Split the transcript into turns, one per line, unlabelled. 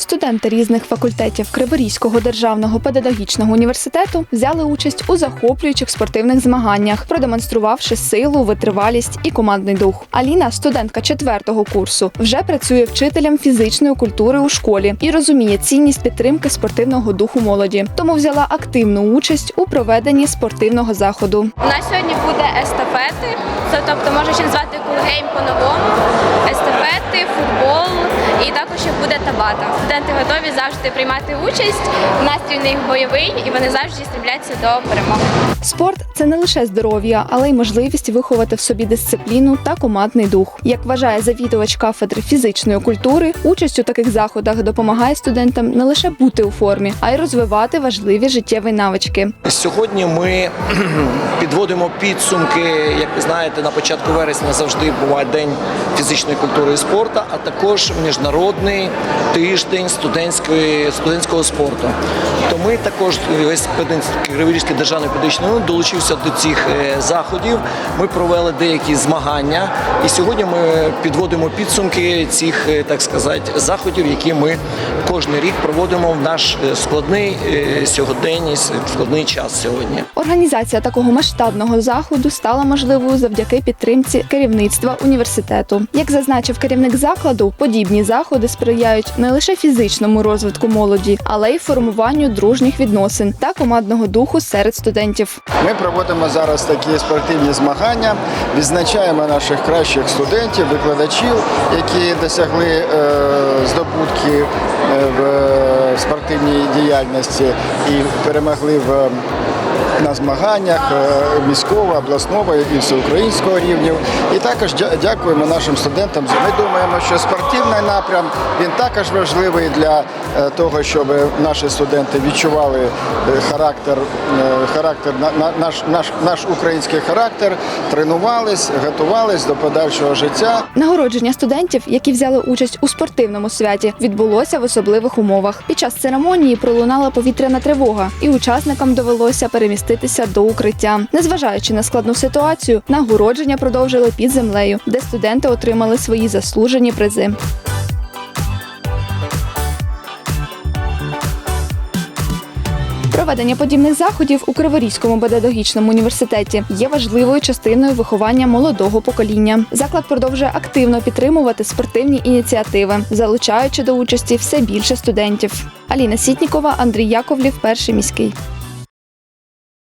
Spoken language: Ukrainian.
Студенти різних факультетів Криворізького державного педагогічного університету взяли участь у захоплюючих спортивних змаганнях, продемонструвавши силу, витривалість і командний дух. Аліна, студентка четвертого курсу, вже працює вчителем фізичної культури у школі і розуміє цінність підтримки спортивного духу молоді, тому взяла активну участь у проведенні спортивного заходу.
У нас сьогодні буде естафети, тобто може ще назвати кулгейм по-новому, естафети, табата. Студенти готові завжди приймати участь. Настрій у них бойовий і вони завжди стрімляться до перемоги.
Спорт це не лише здоров'я, але й можливість виховати в собі дисципліну та командний дух. Як вважає завідувач кафедри фізичної культури, участь у таких заходах допомагає студентам не лише бути у формі, а й розвивати важливі життєві навички.
Сьогодні ми підводимо підсумки. Як ви знаєте, на початку вересня завжди буває день фізичної культури і спорту, а також міжнародний тиждень студентської студентського спорту. То ми також весь Криворізький державний педагогічний університет долучився до цих е, заходів. Ми провели деякі змагання, і сьогодні ми підводимо підсумки цих, е, так сказати, заходів, які ми кожен рік проводимо в наш е, складний сьогоденний складний час сьогодні.
Організація такого масштабного заходу стала можливою завдяки підтримці керівництва університету. Як зазначив керівник закладу, подібні заходи сприяють не лише фізичному розвитку молоді, але й формуванню дружніх відносин та командного духу серед студентів.
Ми проводимо зараз такі спортивні змагання, відзначаємо наших кращих студентів, викладачів, які досягли е, здобутки е, в е, спортивній діяльності і перемогли в. На змаганнях е, міського, обласного і всеукраїнського рівнів. І також дя- дякуємо нашим студентам. Ми думаємо, що спортивний напрям він також важливий для е, того, щоб наші студенти відчували е, характер, характер на- на- наш, наш, наш український характер, тренувались, готувались до подальшого життя.
Нагородження студентів, які взяли участь у спортивному святі, відбулося в особливих умовах. Під час церемонії пролунала повітряна тривога, і учасникам довелося переміститися до укриття. Незважаючи на складну ситуацію, нагородження продовжили під землею, де студенти отримали свої заслужені призи. Проведення подібних заходів у Криворізькому педагогічному університеті є важливою частиною виховання молодого покоління. Заклад продовжує активно підтримувати спортивні ініціативи, залучаючи до участі все більше студентів. Аліна Сітнікова, Андрій Яковлів, перший міський.